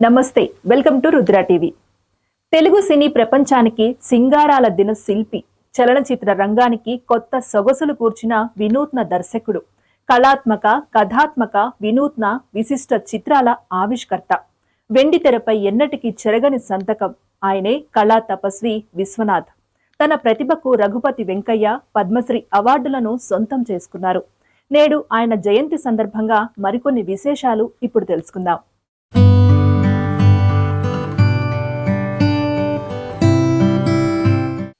నమస్తే welcome to Rudra TV. Telugu cine ప్రపంచానికి సింగారాల దిన శిల్పి చలనచిత్ర రంగానికి కొత్త సొగసులు కూర్చిన వినూత్న దర్శకుడు కళాత్మక కథాత్మక వినూత్న విశిష్ట చిత్రాల ఆవిష్కర్త. వెండి తెరపై ఎన్నటికీ చెరగని సంతకం ఆయనే కళా తపస్వి విశ్వనాథ్. తన ప్రతిభకు రఘుపతి వెంకయ్య పద్మశ్రీ అవార్డులను సొంతం చేసుకున్నారు. నేడు ఆయన జయంతి సందర్భంగా మరికొన్ని విశేషాలు ఇప్పుడు తెలుసుకుందాం.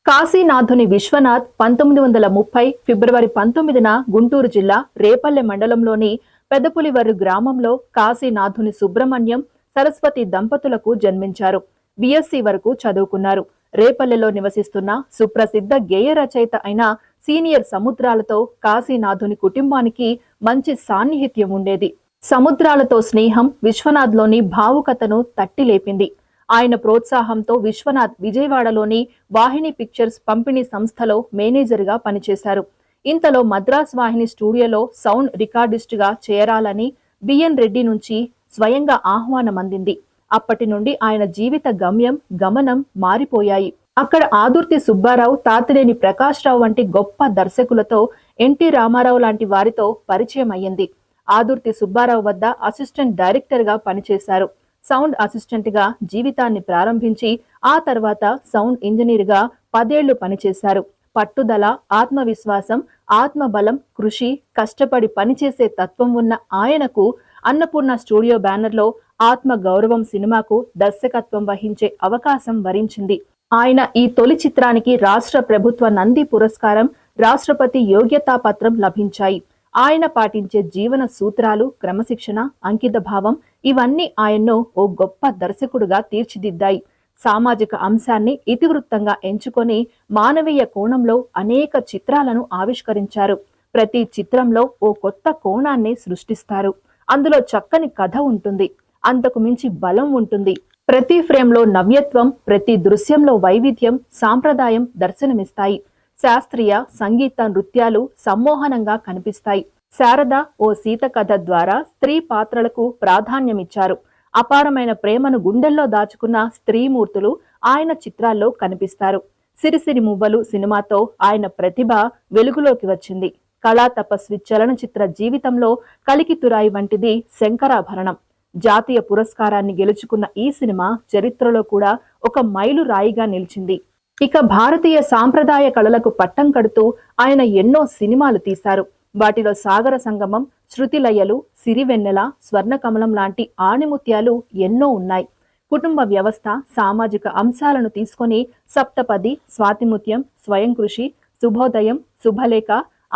కాశీనాథుని విశ్వనాథ్ పంతొమ్మిది వందల ముప్పై ఫిబ్రవరి పంతొమ్మిదిన గుంటూరు జిల్లా రేపల్లె మండలంలోని పెదపులివర్రు గ్రామంలో కాశీనాథుని సుబ్రహ్మణ్యం సరస్వతి దంపతులకు జన్మించారు. బిఎస్సి వరకు చదువుకున్నారు. రేపల్లెలో నివసిస్తున్న సుప్రసిద్ధ గేయ రచయిత అయిన సీనియర్ సముద్రాలతో కాశీనాథుని కుటుంబానికి మంచి సాన్నిహిత్యం ఉండేది. సముద్రాలతో స్నేహం విశ్వనాథ్లోని భావుకతను తట్టిలేపింది. ఆయన ప్రోత్సాహంతో విశ్వనాథ్ విజయవాడలోని వాహిని పిక్చర్స్ పంపిణీ సంస్థలో మేనేజర్గా పనిచేశారు. ఇంతలో మద్రాస్ వాహిని స్టూడియోలో సౌండ్ రికార్డిస్టుగా చేరాలని బిఎన్ రెడ్డి నుంచి స్వయంగా ఆహ్వానం అందింది. అప్పటి నుండి ఆయన జీవిత గమ్యం గమనం మారిపోయాయి. అక్కడ ఆదుర్తి సుబ్బారావు తాతినేని ప్రకాష్ రావు వంటి గొప్ప దర్శకులతో ఎన్టీ రామారావు లాంటి వారితో పరిచయం అయ్యింది. ఆదుర్తి సుబ్బారావు వద్ద అసిస్టెంట్ డైరెక్టర్గా పనిచేశారు. సౌండ్ అసిస్టెంట్గా జీవితాన్ని ప్రారంభించి ఆ తర్వాత సౌండ్ ఇంజనీర్గా పదేళ్ళు పనిచేశారు. పట్టుదల ఆత్మవిశ్వాసం ఆత్మబలం కృషి కష్టపడి పనిచేసే తత్వం ఉన్న ఆయనకు అన్నపూర్ణ స్టూడియో బ్యానర్లో ఆత్మ గౌరవం సినిమాకు దర్శకత్వం వహించే అవకాశం వరించింది. ఆయన ఈ తొలి చిత్రానికి రాష్ట్ర ప్రభుత్వ నంది పురస్కారం రాష్ట్రపతి యోగ్యతా పత్రం లభించాయి. ఆయన పాటించే జీవన సూత్రాలు క్రమశిక్షణ అంకిత భావం ఇవన్నీ ఆయన్ను ఓ గొప్ప దర్శకుడుగా తీర్చిదిద్దాయి. సామాజిక అంశాన్ని ఇతివృత్తంగా ఎంచుకొని మానవీయ కోణంలో అనేక చిత్రాలను ఆవిష్కరించారు. ప్రతి చిత్రంలో ఓ కొత్త కోణాన్ని సృష్టిస్తారు. అందులో చక్కని కథ ఉంటుంది. అంతకు మించి బలం ఉంటుంది. ప్రతి ఫ్రేమ్లో నవ్యత్వం ప్రతి దృశ్యంలో వైవిధ్యం సాంప్రదాయం దర్శనమిస్తాయి. శాస్త్రీయ సంగీత నృత్యాలు సమ్మోహనంగా కనిపిస్తాయి. శారద ఓ సీత కథ ద్వారా స్త్రీ పాత్రలకు ప్రాధాన్యమిచ్చారు. అపారమైన ప్రేమను గుండెల్లో దాచుకున్న స్త్రీమూర్తులు ఆయన చిత్రాల్లో కనిపిస్తారు. సిరిసిరి మువ్వలు సినిమాతో ఆయన ప్రతిభ వెలుగులోకి వచ్చింది. కళా తపస్వి చలనచిత్ర జీవితంలో కలికితురాయి వంటిది శంకరాభరణం. జాతీయ పురస్కారాన్ని గెలుచుకున్న ఈ సినిమా చరిత్రలో కూడా ఒక మైలు రాయిగా నిలిచింది. ఇక భారతీయ సాంప్రదాయ కళలకు పట్టం కడుతూ ఆయన ఎన్నో సినిమాలు తీశారు. వాటిలో సాగర సంగమం శృతిలయలు సిరివెన్నెల స్వర్ణకమలం లాంటి ఆణిముత్యాలు ఎన్నో ఉన్నాయి. కుటుంబ వ్యవస్థ సామాజిక అంశాలను తీసుకొని సప్తపది స్వాతిముత్యం స్వయం కృషి శుభోదయం శుభలేఖ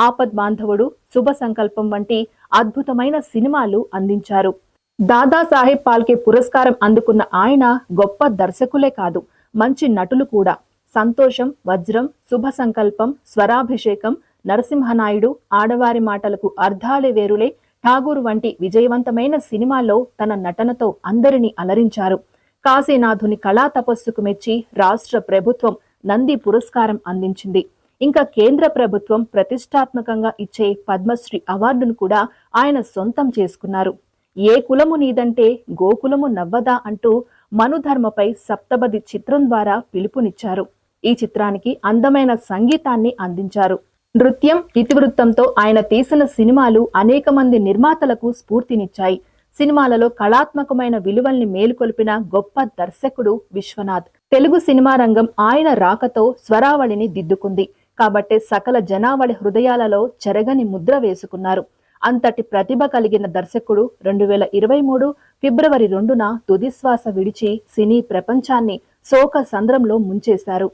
ఆపద్ బాంధవుడు శుభ సంకల్పం వంటి అద్భుతమైన సినిమాలు అందించారు. దాదాసాహెబ్ పాల్కే పురస్కారం అందుకున్న ఆయన గొప్ప దర్శకులే కాదు మంచి నటులు కూడా. సంతోషం వజ్రం శుభ సంకల్పం స్వరాభిషేకం నరసింహనాయుడు ఆడవారి మాటలకు అర్థాలే వేరులే. ఠాగూర్ వంటి విజయవంతమైన సినిమాల్లో తన నటనతో అందరినీ అలరించారు. కాశీనాథుని కళా తపస్సుకు మెచ్చి రాష్ట్ర ప్రభుత్వం నంది పురస్కారం అందించింది. ఇంకా కేంద్ర ప్రభుత్వం ప్రతిష్టాత్మకంగా ఇచ్చే పద్మశ్రీ అవార్డును కూడా ఆయన సొంతం చేసుకున్నారు. ఏ కులము నీదంటే గోకులము నవ్వదా అంటూ మనుధర్మపై సప్తపది చిత్రం ద్వారా పిలుపునిచ్చారు. ఈ చిత్రానికి అందమైన సంగీతాన్ని అందించారు. నృత్యం ఇతివృత్తంతో ఆయన తీసిన సినిమాలు అనేక మంది నిర్మాతలకు స్ఫూర్తినిచ్చాయి. సినిమాలలో కళాత్మకమైన విలువల్ని మేలుకొల్పిన గొప్ప దర్శకుడు విశ్వనాథ్. తెలుగు సినిమా రంగం ఆయన రాకతో స్వరావళిని దిద్దుకుంది. కాబట్టే సకల జనావళి హృదయాలలో చెరగని ముద్ర వేసుకున్నారు. అంతటి ప్రతిభ కలిగిన దర్శకుడు రెండు వేల ఇరవై మూడు ఫిబ్రవరి రెండున తుదిశ్వాస విడిచి సినీ ప్రపంచాన్ని శోక సంద్రంలో ముంచేశారు.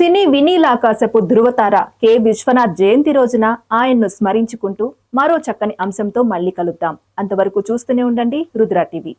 సినీ వినీలాకాశపు ధృవతార కె. విశ్వనాథ్ జయంతి రోజున ఆయన్ను స్మరించుకుంటూ మరో చక్కని అంశంతో మళ్ళీ కలుద్దాం. అంతవరకు చూస్తూనే ఉండండి రుద్ర టీవీ.